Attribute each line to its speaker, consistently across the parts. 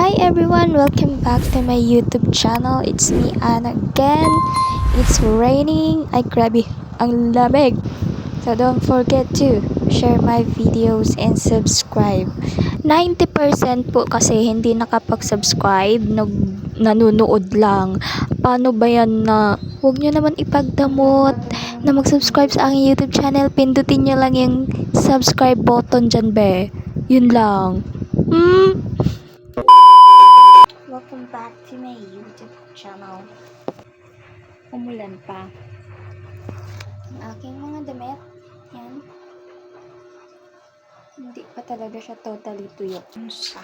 Speaker 1: Hi everyone, welcome back to my YouTube channel. It's me Anna again. It's raining. Ay grabe, ang lamig. So don't forget to share my videos and subscribe. 90% po kasi hindi nakapag-subscribe, nag nanonood lang. Paano ba yan na huwag nyo naman ipagdamot na mag-subscribe sa aking YouTube channel. Pindutin nyo lang yung subscribe button dyan, be. Yun lang. Hmm? Back to my YouTube channel. Umulan pa. Ang aking mga damit. Yan. Hindi pa talaga siya totally tuyo. Ano siya?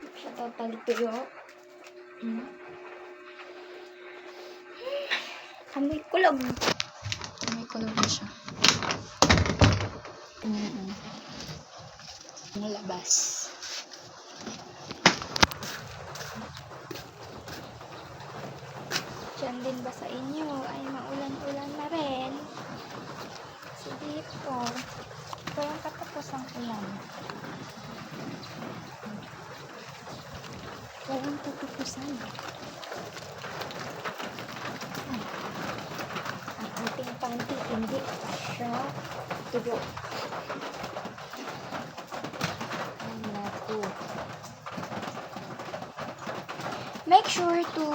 Speaker 1: Hindi siya totally tuyo. Hmm. Amoy kulog. Amoy kulog na siya. Mm-mm. Ang labas. Din ba sa inyo ay maulan-ulan na rin? Kasi dito, ito yung katapos ang ulan. Walang katapusan. Ay, ang ating panty hindi pa siya naku. Make sure to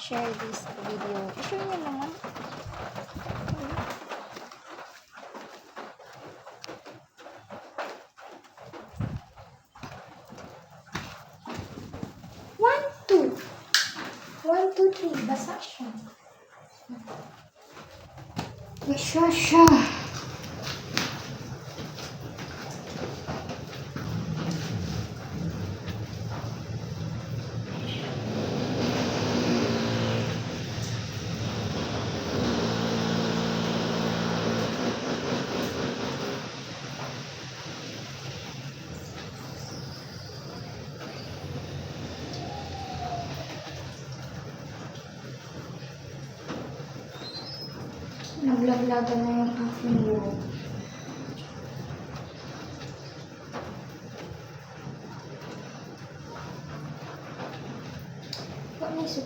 Speaker 1: share this video. I-share nyo naman. One, two. One, two, three. Basa siya. Basa siya. Naglaglagan na yung aking buhok. What may su-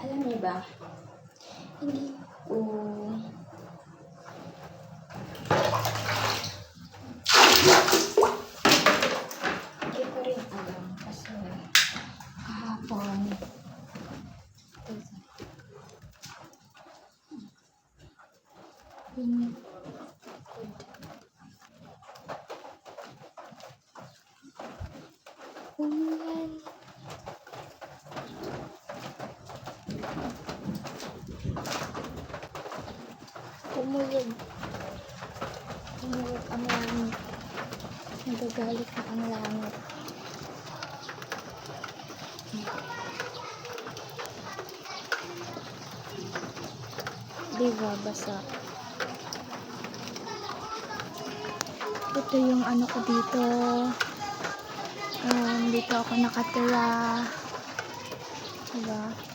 Speaker 1: Alam niyo ba, hindi ko Umulog. Umulog ang langit. Nagagalit na ang langit. Diba, basa. Ito yung ano ko dito. Um, dito ako nakatira. Diba? Um,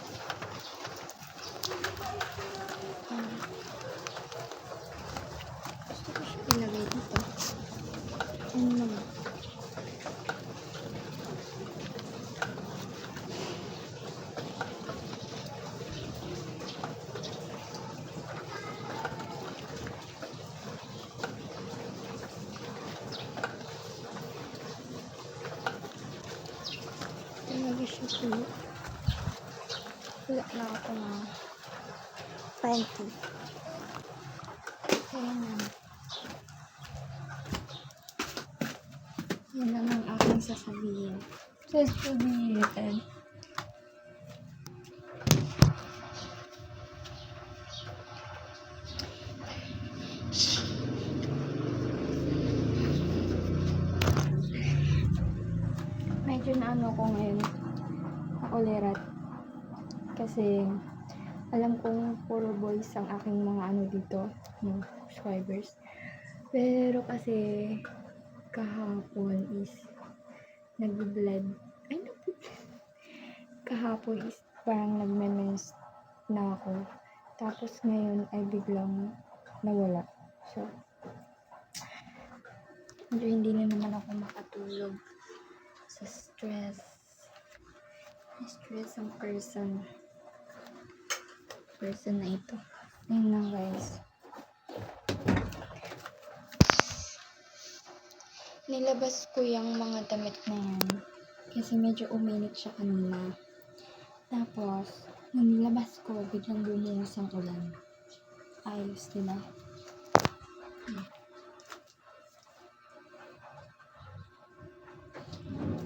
Speaker 1: naman? Tuyo. Wala na ako na 20. Kaya na. Yan lang ang aking sasabihin. Sasabihin. Medyo na ano ko ngayon. Nakulirat. Kasi alam kong puro boys ang aking mga ano dito, mga subscribers. Pero kasi kahapon is nag-bled. Ay, kahapon is parang nagme-mens na ako. Tapos ngayon ay biglang nawala. So, medyo hindi na naman ako makatulog sa stress. Stress ang person. Person na ito. Ayun lang guys. Nilabas ko yung mga damit na yan. Kasi medyo uminit siya kanina. Tapos, nung nilabas ko, biglang bumuhos ang ulan. Ayos, diba? Hmm.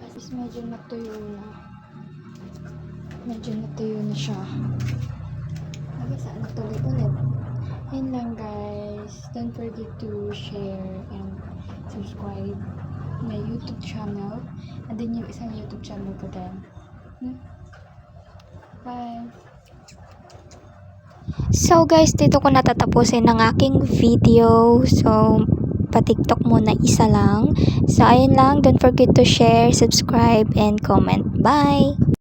Speaker 1: Tapos medyo natuyo na. Medyo natuyo na siya. Lagi saan natuloy ulit. Yun lang guys. Don't forget to share and subscribe my YouTube channel. And then yung isang YouTube channel ko din. Hmm? Bye! So guys, dito ko natatapusin ang aking video. So, pa-tiktok muna isa lang. So, ayun lang. Don't forget to share, subscribe, and comment. Bye!